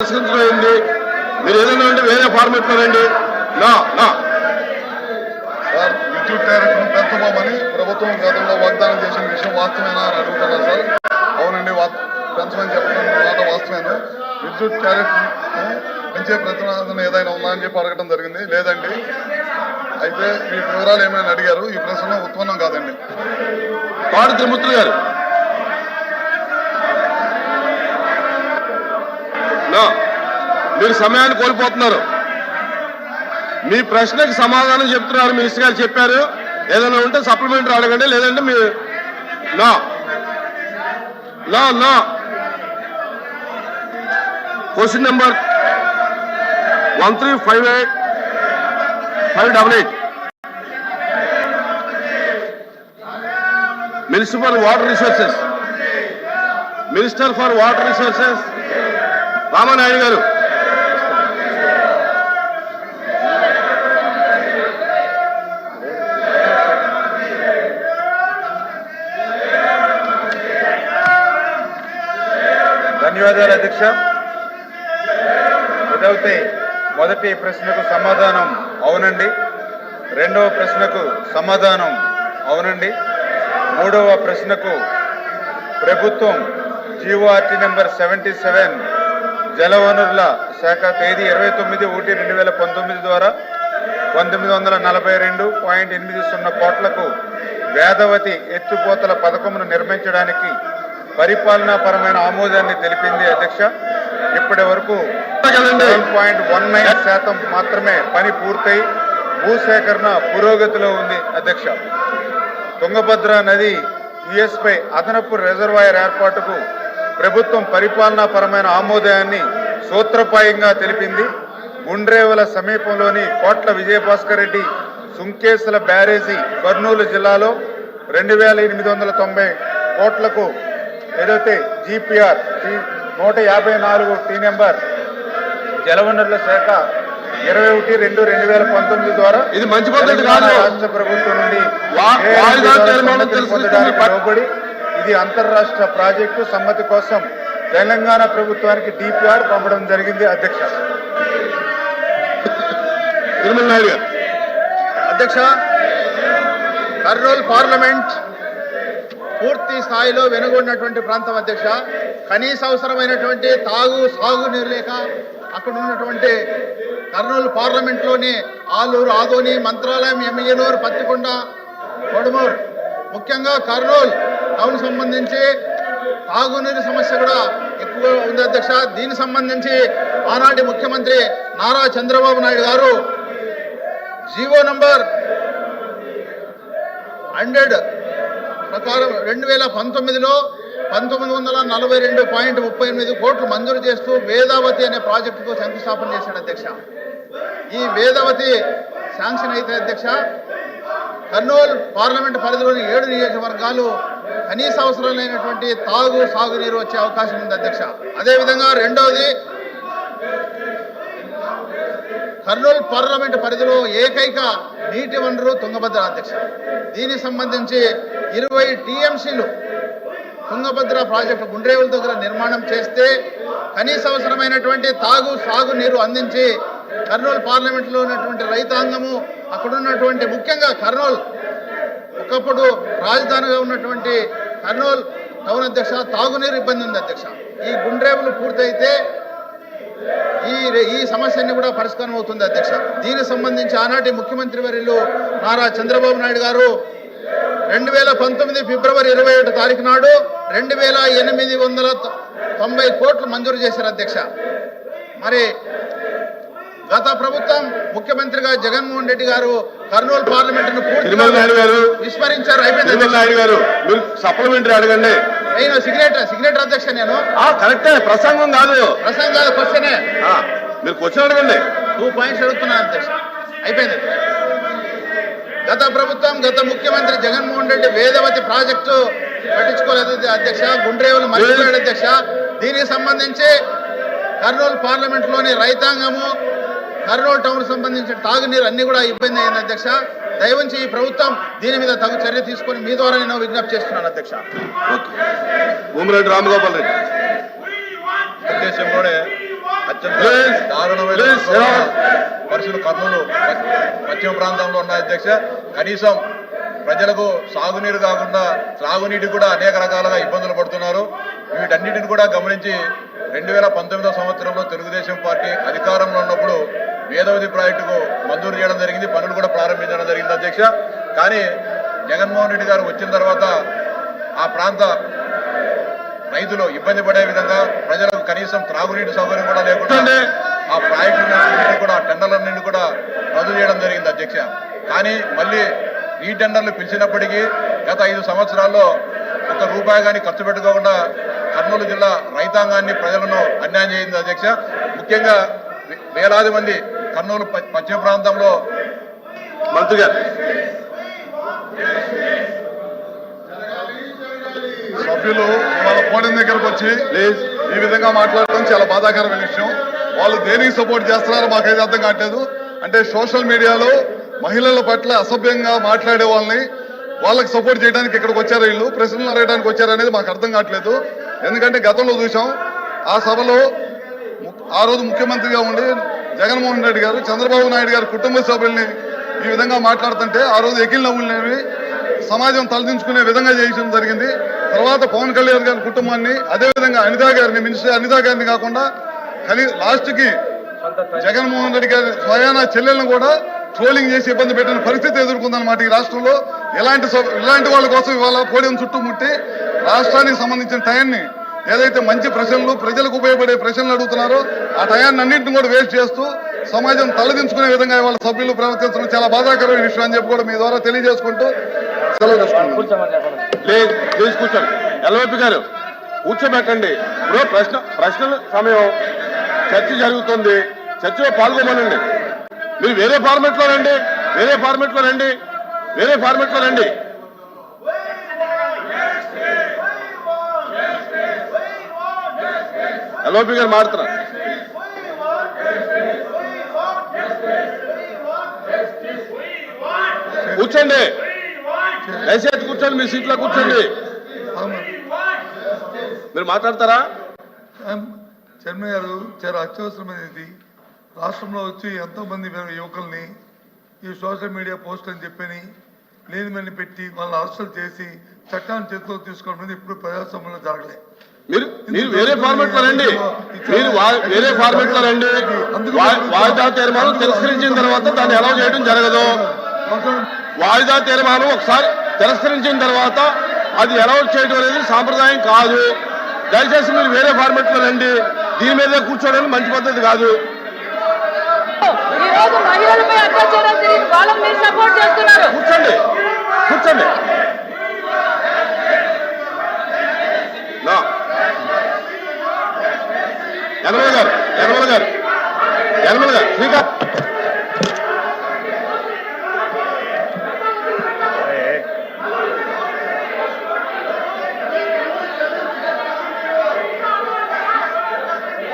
పరిష్కరించడం మీరు ఏదైనా ఉంటే వేరే ఫార్మెట్లో రండి. నా నా. సార్ విద్యుత్ టారిఫ్ను పెంచబోమని ప్రభుత్వం గతంలో వాగ్దానం చేసిన విషయం వాస్తవేనా అని అడుగుతున్నారు సార్. అవునండి పెంచమని చెప్పడం మాట వాస్తవేను విద్యుత్ టారిఫ్ పెంచే ప్రతిపాదన ఏదైనా ఉందా అని చెప్పి అడగడం జరిగింది. లేదండి. అయితే మీ వివరాలు ఏమైనా అడిగారు? ఈ ప్రశ్న ఉత్పన్నం కాదండి. పాడు త్రిమూర్తులు గారు. మీరు సమయాన్ని కోల్పోతున్నారు. మీ ప్రశ్నకి సమాధానం చెప్తున్నారు మినిస్టర్ గారు చెప్పారు. ఏదైనా ఉంటే సప్లిమెంటరీ అడగండి లేదంటే మీ నా. నా నా. Question number one three five eight five double eight. Minister water resources. Minister for water resources. Ramanaidu garu. ధన్యవాదాలు అధ్యక్ష. ఇదైతే మొదటి ప్రశ్నకు సమాధానం అవునండి. రెండవ ప్రశ్నకు సమాధానం అవునండి. మూడవ ప్రశ్నకు ప్రభుత్వం జీఓఆర్టీ నెంబర్ సెవెంటీ సెవెన్ జలవనరుల శాఖ తేదీ ఇరవై తొమ్మిది ఒకటి రెండు వేల పంతొమ్మిది ద్వారా పంతొమ్మిది వందల నలభై రెండు పాయింట్ ఎనిమిది సున్నా కోట్లకు వేదవతి ఎత్తిపోతల పథకమును నిర్మించడానికి పరిపాలనాపరమైన ఆమోదాన్ని తెలిపింది అధ్యక్ష. ఇప్పటి వరకు పాయింట్ వన్ నైన్ శాతం మాత్రమే పని పూర్తయి భూసేకరణ పురోగతిలో ఉంది అధ్యక్ష. తుంగభద్ర నది యుఎస్పై అదనపు రిజర్వాయర్ ఏర్పాటుకు ప్రభుత్వం పరిపాలనాపరమైన ఆమోదాన్ని సూత్రప్రాయంగా తెలిపింది గుండ్రేవల సమీపంలోని కోట్ల విజయభాస్కర్ రెడ్డి సుంకేసుల బ్యారేజీ కర్నూలు జిల్లాలో రెండు వేల ఎనిమిది వందల తొంభై కోట్లకు ఏదైతే జీపీఆర్ నూట యాభై నాలుగు టీ నెంబర్ జలవనరుల శాఖ ఇరవై ఒకటి రెండు రెండు వేల పంతొమ్మిది ద్వారా ఇది మంచి పద్ధతి. రాష్ట్ర ప్రభుత్వం నుండి ఇది అంతర్రాష్ట్ర ప్రాజెక్టు సమ్మతి కోసం తెలంగాణ ప్రభుత్వానికి డిపిఆర్ పంపడం జరిగింది అధ్యక్ష. తిరుమల నాయుడు గారు. అధ్యక్ష కర్నూలు పార్లమెంట్ పూర్తి స్థాయిలో వెనుగొన్నటువంటి ప్రాంతం అధ్యక్ష. కనీస అవసరమైనటువంటి తాగు సాగు నీరు లేక అక్కడ ఉన్నటువంటి కర్నూలు పార్లమెంట్లోని ఆలూరు ఆదోని మంత్రాలయం ఎమ్మిగనూరు పత్తికొండ కొడుమూరు ముఖ్యంగా కర్నూలు టౌన్ సంబంధించి తాగునీరు సమస్య కూడా ఎక్కువగా ఉంది అధ్యక్ష. దీనికి సంబంధించి ఆనాటి ముఖ్యమంత్రి నారా చంద్రబాబు నాయుడు గారు జీవో నంబర్ హండ్రెడ్ ప్రకారం రెండు వేల పంతొమ్మిదిలో పంతొమ్మిది వందల నలభై రెండు పాయింట్ ముప్పై ఎనిమిది కోట్లు మంజూరు చేస్తూ వేదావతి అనే ప్రాజెక్టుకు శంకుస్థాపన చేశాడు అధ్యక్ష. ఈ వేదావతి శాంక్షన్ అయితే అధ్యక్ష కర్నూలు పార్లమెంట్ పరిధిలోని ఏడు నియోజకవర్గాలు కనీస అవసరం లేనటువంటి తాగు సాగునీరు వచ్చే అవకాశం ఉంది అధ్యక్ష. అదేవిధంగా రెండవది కర్నూలు పార్లమెంట్ పరిధిలో ఏకైక నీటి వనరు తుంగభద్ర అధ్యక్ష. దీనికి సంబంధించి ఇరవై టీఎంసీలు తుంగభద్ర ప్రాజెక్టు గుండ్రేవుల దగ్గర నిర్మాణం చేస్తే కనీస అవసరమైనటువంటి తాగు సాగు నీరు అందించి కర్నూలు పార్లమెంట్లో ఉన్నటువంటి రైతాంగము అక్కడున్నటువంటి ముఖ్యంగా కర్నూలు ఒకప్పుడు రాజధానిగా ఉన్నటువంటి కర్నూలు టౌన్ అధ్యక్ష తాగునీరు ఇబ్బంది ఉంది అధ్యక్ష. ఈ గుండ్రేపులు పూర్తయితే ఈ ఈ సమస్యని కూడా పరిష్కారం అవుతుంది అధ్యక్ష. దీనికి సంబంధించి ఆనాటి ముఖ్యమంత్రి వర్యులు నారా చంద్రబాబు నాయుడు గారు రెండు వేల పంతొమ్మిది ఫిబ్రవరి ఇరవై ఒకటి తారీఖు నాడు రెండు వేల ఎనిమిది వందల తొంభై కోట్లు మంజూరు చేశారు అధ్యక్ష. మరి గత ప్రభుత్వం ముఖ్యమంత్రిగా జగన్మోహన్ రెడ్డి గారు కర్నూలు పూర్తిగా విస్మరించారు. అయిపోయింది మీరు సప్లిమెంటరీ అడగండి. నేను సిగ్నేటర్ సిగ్నేటర్ అధ్యక్ష నేను. కరెక్టే ప్రసంగం కాదు. ప్రసంగ క్వశ్చనే ఆ, మీరు క్వశ్చన్ అడగండి. టూ పాయింట్స్ అడుగుతున్నాను అధ్యక్ష. అయిపోయింది. గత ప్రభుత్వం గత ముఖ్యమంత్రి జగన్మోహన్ రెడ్డి వేదవతి ప్రాజెక్టు పట్టించుకోలేదు అధ్యక్ష. గుండ్రేవులు మర్చిపోయాడు అధ్యక్ష. దీనికి సంబంధించి కర్నూలు పార్లమెంట్లోని రైతాంగము కర్నూలు టౌన్ సంబంధించిన తాగునీరు అన్ని కూడా ఇబ్బంది అయింది అధ్యక్ష. దయవుంచి ఈ ప్రభుత్వం దీని మీద తగు చర్య తీసుకొని మీ ద్వారా నేను విజ్ఞప్తి చేస్తున్నాను అధ్యక్ష. భూమిరెడ్డి రామగోపాల్ రెడ్డి. ఉద్దేశం కూడా అత్యంత దారుణమైన. పరిస్థితులు కర్నూలు పశ్చిమ ప్రాంతంలో ఉన్నాయి అధ్యక్ష. కనీసం ప్రజలకు సాగునీరు కాకుండా త్రాగునీటి కూడా అనేక రకాలుగా ఇబ్బందులు పడుతున్నారు. వీటన్నిటిని కూడా గమనించి రెండు వేల పంతొమ్మిదో సంవత్సరంలో తెలుగుదేశం పార్టీ అధికారంలో ఉన్నప్పుడు వేదవతి ప్రాజెక్టుకు మంజూరు చేయడం జరిగింది. పనులు కూడా ప్రారంభించడం జరిగింది అధ్యక్ష. కానీ జగన్మోహన్ రెడ్డి గారు వచ్చిన తర్వాత ఆ ప్రాంత రైతులు ఇబ్బంది పడే విధంగా ప్రజలకు కనీసం త్రాగునీటి సౌకర్యం కూడా లేకుండా. ఆ ప్రాజెక్టులన్నింటినీ కూడా టెండర్లన్నింటినీ కూడా రద్దు చేయడం జరిగింది అధ్యక్ష. కానీ మళ్ళీ ఈ టెండర్లు పిలిచినప్పటికీ గత ఐదు సంవత్సరాల్లో ఒక రూపాయి కానీ ఖర్చు పెట్టుకోకుండా కర్నూలు జిల్లా రైతాంగాన్ని ప్రజలను అన్యాయం చేయింది అధ్యక్ష. ముఖ్యంగా వేలాది మంది కర్నూలు పశ్చిమ ప్రాంతంలో మంత్రి గారు. సభ్యులు వాళ్ళ పోడిన దగ్గరకు వచ్చి ఈ విధంగా మాట్లాడటం చాలా బాధాకరమైన విషయం. వాళ్ళు దేనికి సపోర్ట్ చేస్తున్నారో మాకైతే అర్థం కావట్లేదు. అంటే సోషల్ మీడియాలో మహిళల పట్ల అసభ్యంగా మాట్లాడే వాళ్ళని వాళ్ళకి సపోర్ట్ చేయడానికి ఇక్కడికి వచ్చారు వీళ్ళు. ప్రశ్నలు అడగడానికి వచ్చారు అనేది మాకు అర్థం కావట్లేదు. ఎందుకంటే గతంలో చూసాం ఆ సభలో ము- ఆ రోజు ముఖ్యమంత్రిగా ఉండి జగన్మోహన్ రెడ్డి గారు చంద్రబాబు నాయుడు గారి కుటుంబ సభ్యుల్ని ఈ విధంగా మాట్లాడుతుంటే ఆ రోజు ఎకిల్ నవ్వులనేవి సమాజం తలదించుకునే విధంగా చేయడం జరిగింది. తర్వాత పవన్ కళ్యాణ్ గారి కుటుంబాన్ని అదేవిధంగా అనితా గారిని మినిస్టర్ అనితా గారిని కాకుండా కలిసి లాస్ట్కి జగన్మోహన్ రెడ్డి గారి స్వయాన చెల్లెలను కూడా ట్రోలింగ్ చేసి ఇబ్బంది పెట్టిన పరిస్థితి ఎదుర్కొందన్నమాట ఈ రాష్ట్రంలో. ఇలాంటి ఇలాంటి వాళ్ళ కోసం ఇవాళ పోడియం చుట్టుముట్టి రాష్ట్రానికి సంబంధించిన టైంని ఏదైతే మంచి ప్రశ్నలు ప్రజలకు ఉపయోగపడే ప్రశ్నలు అడుగుతున్నారో ఆ టయాన్ని అన్నింటిని కూడా వేస్ట్ చేస్తూ సమాజం తలదించుకునే విధంగా ఇవాళ సభ్యులు ప్రవర్తించడం చాలా బాధాకరమైన విషయం అని చెప్పి కూడా మీ ద్వారా తెలియజేసుకుంటూ సెలవు కూర్చోండి. ఎల్వైపి గారు కూర్చోబెట్టండి. ఇప్పుడు ప్రశ్న ప్రశ్నల సమయం. చర్చ జరుగుతుంది. చర్చలో పాల్గొమనండి. మీరు వేరే ఫార్మెట్లో రండి. వేరే ఫార్మెట్లో రండి. వేరే ఫార్మెట్లో రండి ఎల్ఓపి గారు మారుతున్నారు కూర్చోండి. దయచేసి కూర్చోండి మీ సీట్లో కూర్చోండి. మీరు మాట్లాడతారా? శర్మ గారు చాలా అత్యవసరమైనది. రాష్ట్రంలో వచ్చి ఎంతో మంది యువకుల్ని ఈ సోషల్ మీడియా పోస్ట్ అని చెప్పని లేని పెట్టి వాళ్ళని అరెస్టులు చేసి చట్టాన్ని చేతిలో తీసుకోవడం అనేది ఇప్పుడు ప్రజాస్వామ్యంలో జరగలేదు మీరు మీరు వేరే ఫార్మెట్లో రండి. మీరు వేరే ఫార్మెట్లో రండి. వాయిదా తీర్మానం తిరస్కరించిన తర్వాత దాన్ని అలౌ చేయడం జరగదు. వాయిదా తీర్మానం ఒకసారి తిరస్కరించిన తర్వాత అది అలౌ చేయడం అనేది సాంప్రదాయం కాదు. దయచేసి మీరు వేరే ఫార్మెట్లో రండి. దీని మీదే కూర్చోవడం మంచి పద్ధతి కాదు. ఈ రోజు మహిళలపై అత్యాచారం జరిగింది వాళ్ళని మీరు సపోర్ట్ చేస్తున్నారు కూర్చోండి కూర్చోండి నా. యనమల గారు యనమల గారు యనమల గారు శ్రీకాంత్.